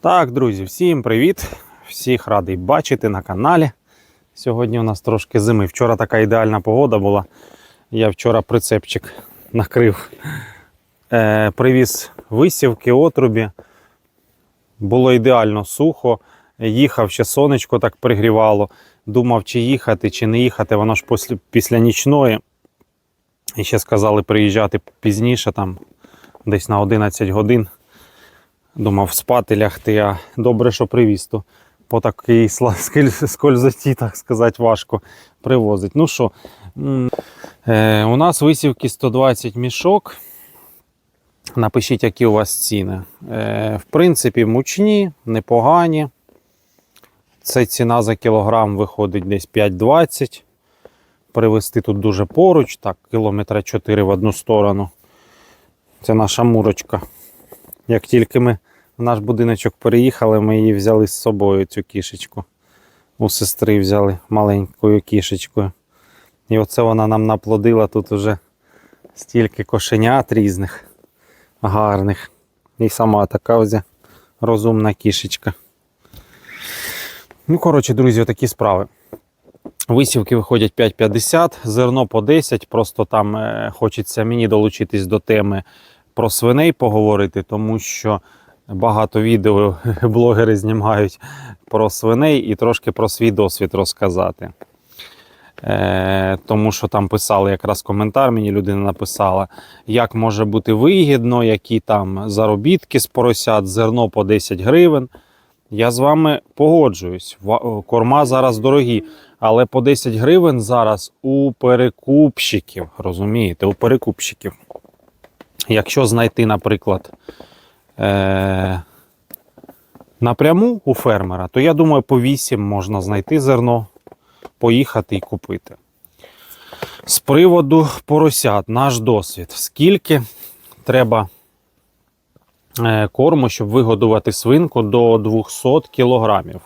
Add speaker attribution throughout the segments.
Speaker 1: Так, друзі, всім привіт! Всіх радий бачити на каналі. Сьогодні у нас трошки зими. Вчора така ідеальна погода була. Я вчора прицепчик накрив. Е, привіз висівки, отрубі. Було ідеально сухо. Їхав, ще сонечко так пригрівало. Думав, чи їхати, чи не їхати. Воно ж після, після нічної. І ще сказали приїжджати пізніше, там десь на 11 годин. Думав спати лягти, а добре, що привіз, то по такій скользоті, так сказати, важко привозить. Ну що, е, у нас висівки 120 мішок. Напишіть, які у вас ціни. Е, в принципі, мучні, непогані. Це ціна за кілограм виходить десь 5,20. Привезти тут дуже поруч, так, кілометра 4 в одну сторону. Це наша мурочка. Як тільки ми в наш будиночок переїхали, ми її взяли з собою, цю кішечку. У сестри взяли маленькою кішечкою. І оце вона нам наплодила тут уже стільки кошенят різних, гарних. І сама така ось розумна кішечка. Ну, коротше, друзі, отакі справи. Висівки виходять 5,50, зерно по 10. Просто там е, хочеться мені долучитись до теми про свиней поговорити, тому що багато відео блогери знімають про свиней і трошки про свій досвід розказати. Е, тому що там писали якраз коментар, мені людина написала, як може бути вигідно, які там заробітки з поросят, зерно по 10 гривень. Я з вами погоджуюсь. Корма зараз дорогі, але по 10 гривень зараз у перекупщиків. Розумієте, у перекупщиків. Якщо знайти, наприклад, е- напряму у фермера, то я думаю, по 8 можна знайти зерно, поїхати і купити. З приводу поросят, наш досвід. Скільки треба е, корму, щоб вигодувати свинку до 200 кілограмів.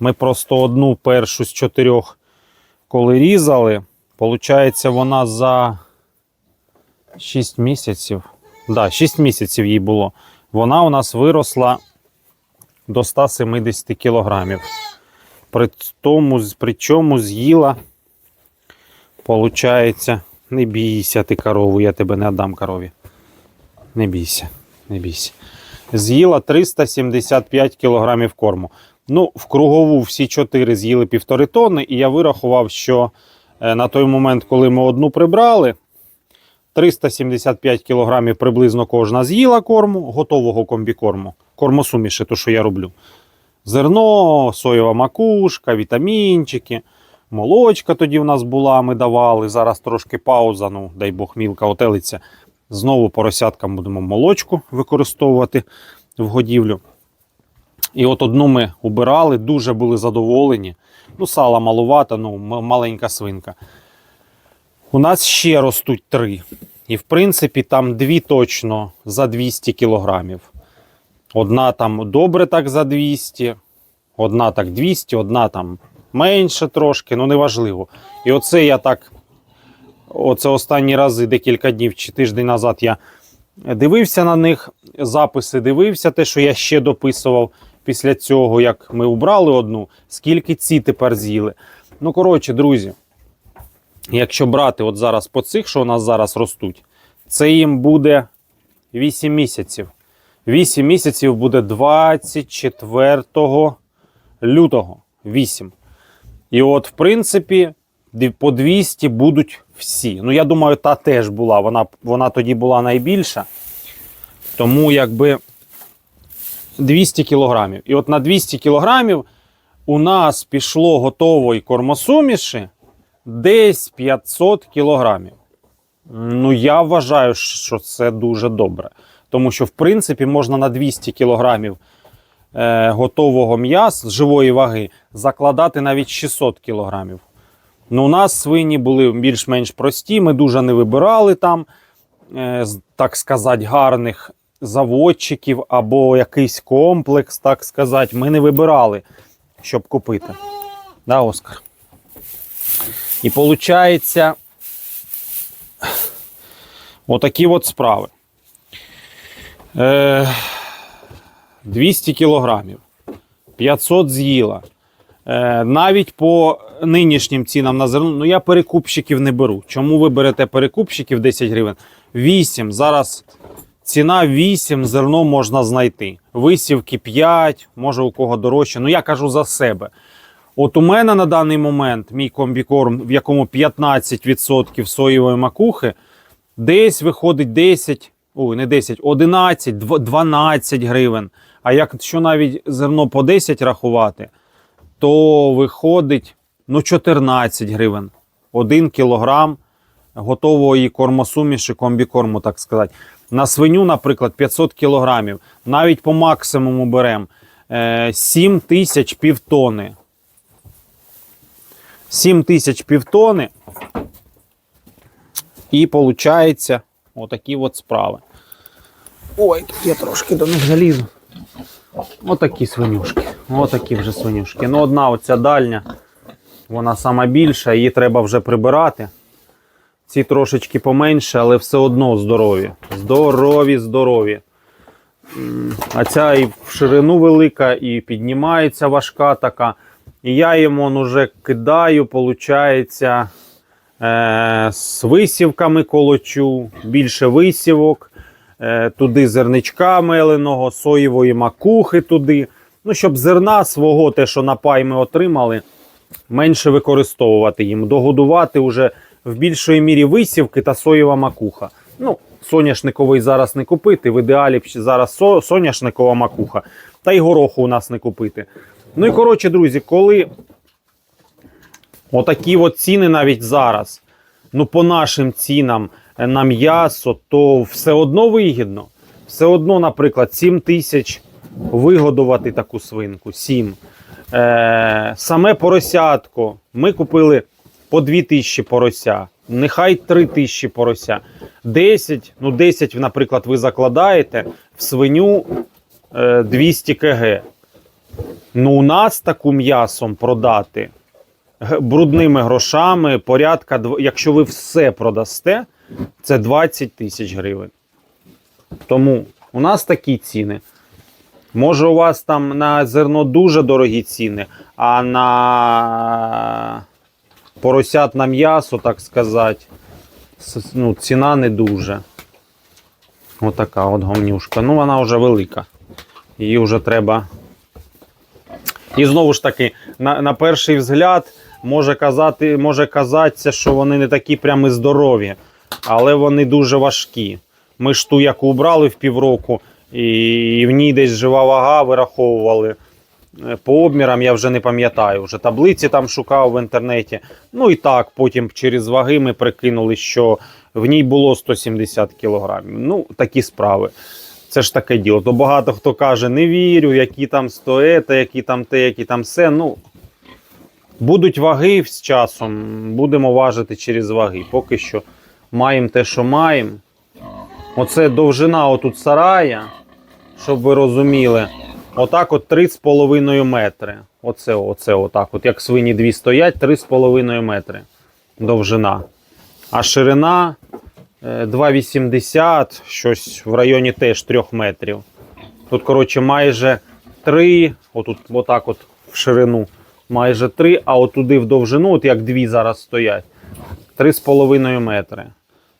Speaker 1: Ми просто одну першу з чотирьох, коли різали, виходить, вона за 6 місяців. Да, 6 місяців їй було. Вона у нас виросла до 170 кілограмів. При тому, причому з'їла, виходить, не бійся ти корову, я тебе не віддам корові. Не бійся, не бійся. З'їла 375 кілограмів корму. Ну, в кругову всі чотири з'їли півтори тонни, і я вирахував, що е, на той момент, коли ми одну прибрали, 375 кілограмів приблизно кожна з'їла корму, готового комбікорму, кормосуміші, то що я роблю. Зерно, соєва макушка, вітамінчики, молочка тоді в нас була, ми давали. Зараз трошки пауза, ну дай Бог, мілка отелиться. Знову поросяткам будемо молочку використовувати в годівлю. І от одну ми убирали, дуже були задоволені. Ну, сала малувата, ну, маленька свинка. У нас ще ростуть три. І, в принципі, там дві точно за 200 кілограмів. Одна там добре так за 200, одна так 200, одна там менше трошки, ну неважливо. І оце я так, оце останні рази, декілька днів чи тиждень назад я дивився на них, записи дивився, те, що я ще дописував після цього, як ми убрали одну, скільки ці тепер з'їли. Ну, коротше, друзі, якщо брати от зараз по цих, що у нас зараз ростуть, це їм буде 8 місяців. 8 місяців буде 24 лютого. 8. І от, в принципі, по 200 будуть всі. Ну, я думаю, та теж була. Вона, вона тоді була найбільша. Тому якби 200 кілограмів. І от на 200 кілограмів у нас пішло готової кормосуміші десь 500 кілограмів. Ну, я вважаю, що це дуже добре. Тому що, в принципі, можна на 200 кілограмів е, готового м'яса живої ваги закладати навіть 600 кілограмів. Ну, у нас свині були більш-менш прості, ми дуже не вибирали там, е, так сказати, гарних заводчиків або якийсь комплекс, так сказати. Ми не вибирали, щоб купити. Да, Оскар? І виходить, отакі от справи. Е, 200 кілограмів. 500 з'їла. Е, навіть по нинішнім цінам на зерно, ну я перекупщиків не беру. Чому ви берете перекупщиків 10 гривень? 8. Зараз ціна 8, зерно можна знайти. Висівки 5, може у кого дорожче. Ну я кажу за себе. От у мене на даний момент мій комбікорм, в якому 15% соєвої макухи, десь виходить 10, ой, не 10, 11, 12 гривень. А якщо навіть зерно по 10 рахувати, то виходить ну, 14 гривень. 1 кілограм готової кормосуміші, комбікорму, так сказати. На свиню, наприклад, 500 кілограмів. Навіть по максимуму беремо 7 тисяч півтони. 7 тисяч півтони. І виходить отакі от справи. Ой, тут я трошки до них залізу. Отакі свинюшки. Отакі вже свинюшки. Ну, одна оця дальня, вона сама більша, її треба вже прибирати. Ці трошечки поменше, але все одно здорові. Здорові, здорові. А ця і в ширину велика, і піднімається важка така. І я йому уже кидаю, виходить, е, з висівками колочу, більше висівок, е, туди зерничка меленого, соєвої макухи туди. Ну, щоб зерна свого, те, що на пай ми отримали, менше використовувати їм, догодувати вже в більшої мірі висівки та соєва макуха. Ну, соняшниковий зараз не купити. В ідеалі зараз со- соняшникова макуха, та й гороху у нас не купити. Ну і коротше, друзі, коли отакі от ціни навіть зараз, ну по нашим цінам е, на м'ясо, то все одно вигідно. Все одно, наприклад, 7 тисяч вигодувати таку свинку. 7. Е, саме поросятко. Ми купили по 2 тисячі порося. Нехай 3 тисячі порося. 10, ну 10, наприклад, ви закладаєте в свиню е, 200 кг. Ну, у нас таку м'ясом продати брудними грошами, порядка, якщо ви все продасте, це 20 тисяч гривень. Тому у нас такі ціни. Може, у вас там на зерно дуже дорогі ціни, а на поросят на м'ясо, так сказати, ну, ціна не дуже. Отака от гомнюшка. Ну, вона вже велика. Її вже треба. І знову ж таки, на, на перший взгляд може казати, може казатися, що вони не такі прямо здорові, але вони дуже важкі. Ми ж ту, яку убрали в півроку, і в ній десь жива вага вираховували. Е, По обмірам я вже не пам'ятаю. Вже таблиці там шукав в інтернеті. Ну і так, потім через ваги ми прикинули, що в ній було 170 кілограмів. Ну, такі справи. Це ж таке діло. То багато хто каже, не вірю, які там стоєте, які там те, які там все. Ну, будуть ваги з часом, будемо важити через ваги. Поки що маємо те, що маємо. Оце довжина отут сарая, щоб ви розуміли. Отак от 3,5 метри. Оце, оце отак. От як свині дві стоять, 3,5 метри довжина. А ширина 2,80, щось в районі теж 3 метрів. Тут, коротше, майже 3, отут, отак от в ширину, майже 3, а отуди в довжину, от як дві зараз стоять, 3,5 метри.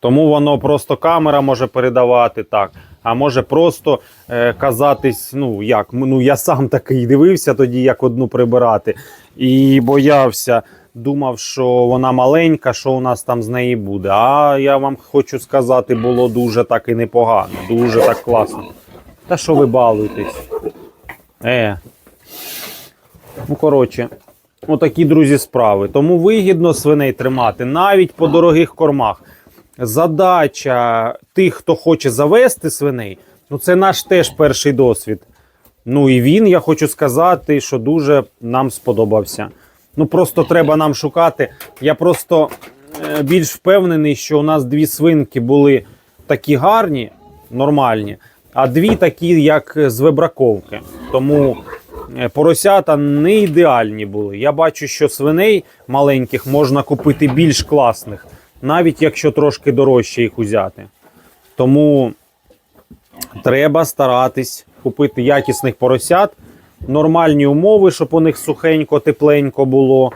Speaker 1: Тому воно просто камера може передавати так, а може просто е, казатись, ну як, ну я сам такий дивився тоді, як одну прибирати, і боявся, думав, що вона маленька, що у нас там з неї буде. А я вам хочу сказати, було дуже так і непогано, дуже так класно. Та що ви балуєтесь? Е. Ну, коротше, отакі, друзі, справи. Тому вигідно свиней тримати навіть по дорогих кормах. Задача тих, хто хоче завести свиней, ну це наш теж перший досвід. Ну і він, я хочу сказати, що дуже нам сподобався. Ну просто треба нам шукати. Я просто е, більш впевнений, що у нас дві свинки були такі гарні, нормальні, а дві такі, як з вибраковки. Тому е, поросята не ідеальні були. Я бачу, що свиней маленьких можна купити більш класних, навіть якщо трошки дорожче їх узяти. Тому треба старатись купити якісних поросят, нормальні умови, щоб у них сухенько, тепленько було.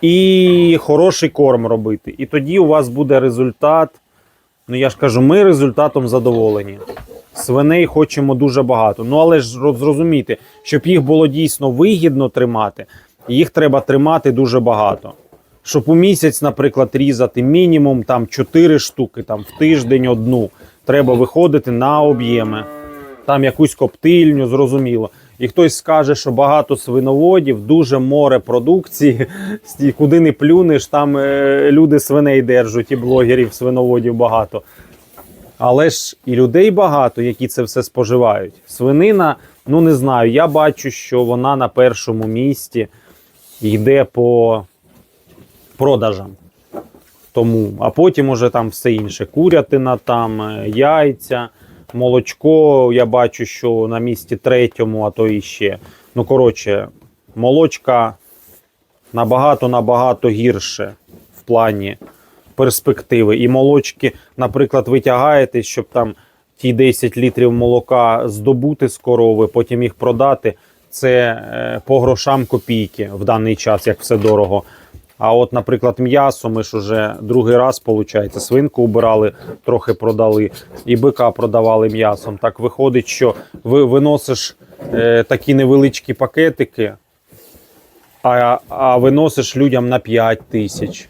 Speaker 1: І хороший корм робити. І тоді у вас буде результат. Ну, я ж кажу, ми результатом задоволені. Свиней хочемо дуже багато. Ну, але ж роз- зрозумійте, щоб їх було дійсно вигідно тримати, їх треба тримати дуже багато. Щоб у місяць, наприклад, різати мінімум там 4 штуки, там в тиждень одну. Треба виходити на об'єми. Там якусь коптильню, зрозуміло. І хтось скаже, що багато свиноводів, дуже море продукції. Куди не плюнеш, там е, люди свиней держать, і блогерів, свиноводів багато. Але ж і людей багато, які це все споживають. Свинина, ну не знаю, я бачу, що вона на першому місці йде по продажам. Тому, а потім уже там все інше. Курятина, там, е, яйця, молочко. Я бачу, що на місці третьому, а то і ще. Ну, коротше, молочка набагато-набагато гірше в плані перспективи. І молочки, наприклад, витягаєте, щоб там ті 10 літрів молока здобути з корови, потім їх продати. Це е, по грошам копійки в даний час, як все дорого. А от, наприклад, м'ясо, ми ж уже другий раз, виходить, свинку убирали, трохи продали, і бика продавали м'ясом. Так виходить, що ви виносиш е, такі невеличкі пакетики, а, а виносиш людям на 5 тисяч.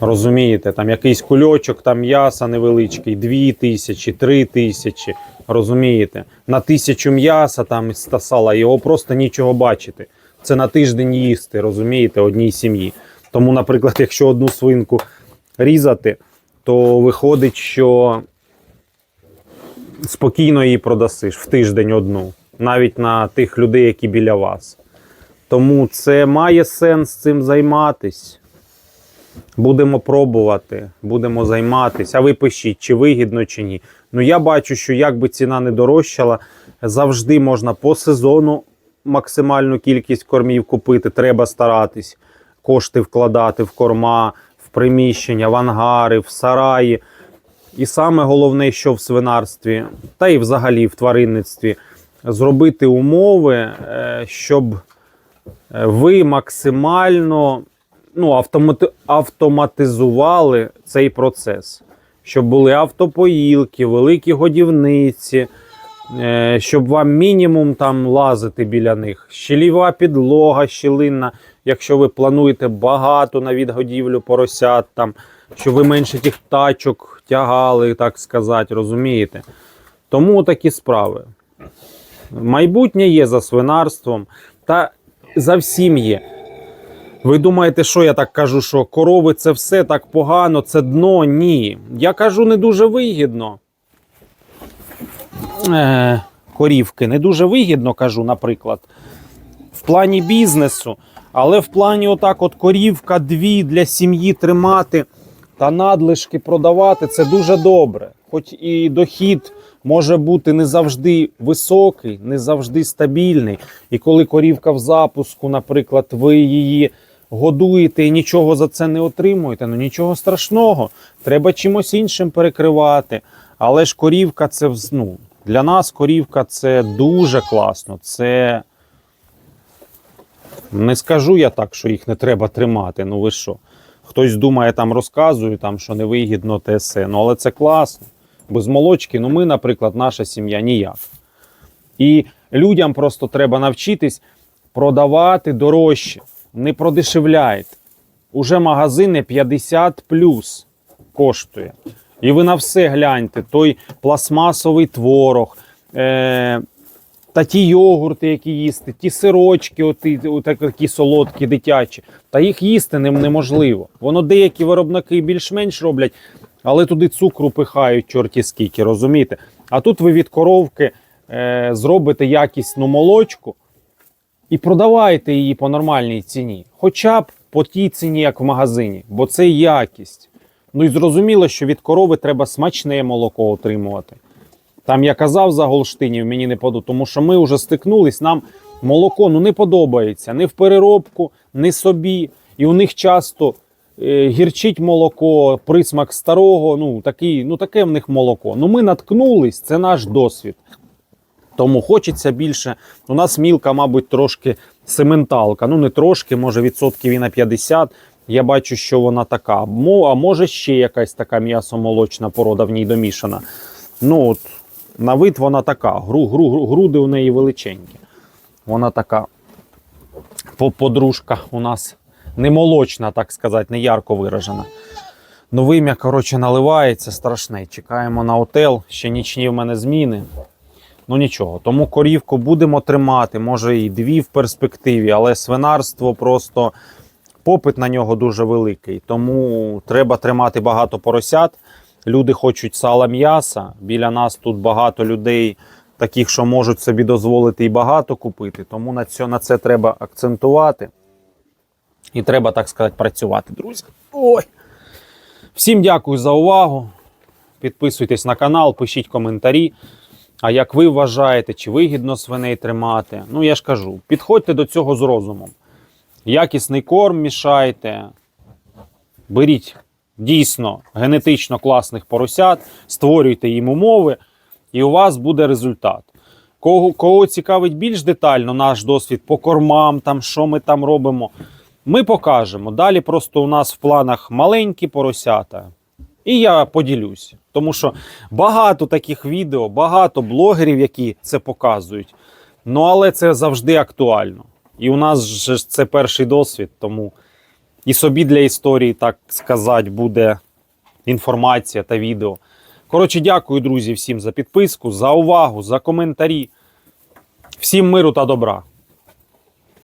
Speaker 1: Розумієте, там якийсь кульочок, там м'яса невеличкий, 2 тисячі, 3 тисячі. Розумієте? На тисячу м'яса там із та сала, його просто нічого бачити. Це на тиждень їсти, розумієте, одній сім'ї. Тому, наприклад, якщо одну свинку різати, то виходить, що спокійно її продасиш в тиждень одну, навіть на тих людей, які біля вас. Тому це має сенс цим займатись. Будемо пробувати, будемо займатися. А ви пишіть, чи вигідно, чи ні. Ну я бачу, що як би ціна не дорожчала, завжди можна по сезону максимальну кількість кормів купити. Треба старатись, кошти вкладати в корма, в приміщення, в ангари, в сараї. І саме головне, що в свинарстві, та й взагалі в тваринництві, зробити умови, е, щоб е, ви максимально ну, автомати... автоматизували цей процес. Щоб були автопоїлки, великі годівниці, щоб вам мінімум там лазити біля них. Щеліва підлога, щілинна, якщо ви плануєте багато на відгодівлю поросят, там, щоб ви менше тих тачок тягали, так сказати, розумієте? Тому такі справи. Майбутнє є за свинарством, та за всім є. Ви думаєте, що я так кажу, що корови це все так погано, це дно? Ні. Я кажу, не дуже вигідно. Е, корівки не дуже вигідно, кажу, наприклад, в плані бізнесу. Але в плані отак, от корівка, дві для сім'ї тримати та надлишки продавати це дуже добре. Хоч і дохід може бути не завжди високий, не завжди стабільний. І коли корівка в запуску, наприклад, ви її годуєте і нічого за це не отримуєте, ну нічого страшного. Треба чимось іншим перекривати. Але ж корівка це ну, для нас корівка це дуже класно. Це не скажу я так, що їх не треба тримати. Ну ви що? Хтось думає, там розказую, там, що невигідно те все. Ну, але це класно. Без молочки, ну ми, наприклад, наша сім'я ніяк. І людям просто треба навчитись продавати дорожче. Не продешевляйте. Уже магазини 50 плюс коштує. І ви на все гляньте: той пластмасовий творог, е- та ті йогурти, які їсти, ті сирочки, оті, такі солодкі, дитячі. Та їх їсти нем- неможливо. Воно деякі виробники більш-менш роблять, але туди цукру пихають, чорті скільки, розумієте? А тут ви від коровки е, зробите якісну молочку і продавайте її по нормальній ціні. Хоча б по тій ціні, як в магазині, бо це якість. Ну і зрозуміло, що від корови треба смачне молоко отримувати. Там я казав за Голштинів, мені не подобається, тому що ми вже стикнулись, нам молоко ну, не подобається ні в переробку, ні собі. І у них часто е, гірчить молоко, присмак старого, ну, такий, ну таке в них молоко. Ну ми наткнулись, це наш досвід. Тому хочеться більше. У нас мілка, мабуть, трошки сементалка. Ну, не трошки, може, відсотків і на 50. Я бачу, що вона така. А може ще якась така м'ясомолочна порода в ній домішана. Ну, от, на вид вона така. Гру, гру, гру- груди у неї величенькі. Вона така подружка у нас не молочна, так сказати, не ярко виражена. Ну, вим'я, коротше, наливається страшне. Чекаємо на отел. Ще нічні в мене зміни. Ну нічого. Тому корівку будемо тримати, може і дві в перспективі, але свинарство просто попит на нього дуже великий. Тому треба тримати багато поросят. Люди хочуть сала м'яса. Біля нас тут багато людей, таких, що можуть собі дозволити і багато купити. Тому на це, на це треба акцентувати. І треба, так сказати, працювати, друзі. Ой. Всім дякую за увагу. Підписуйтесь на канал, пишіть коментарі. А як ви вважаєте, чи вигідно свиней тримати? Ну, я ж кажу, підходьте до цього з розумом. Якісний корм мішайте, беріть дійсно генетично класних поросят, створюйте їм умови, і у вас буде результат. Кого, кого цікавить більш детально наш досвід по кормам, там, що ми там робимо, ми покажемо. Далі просто у нас в планах маленькі поросята. І я поділюсь. Тому що багато таких відео, багато блогерів, які це показують. Ну, але це завжди актуально. І у нас ж це перший досвід, тому і собі для історії, так сказати, буде інформація та відео. Коротше, дякую, друзі, всім за підписку, за увагу, за коментарі. Всім миру та добра.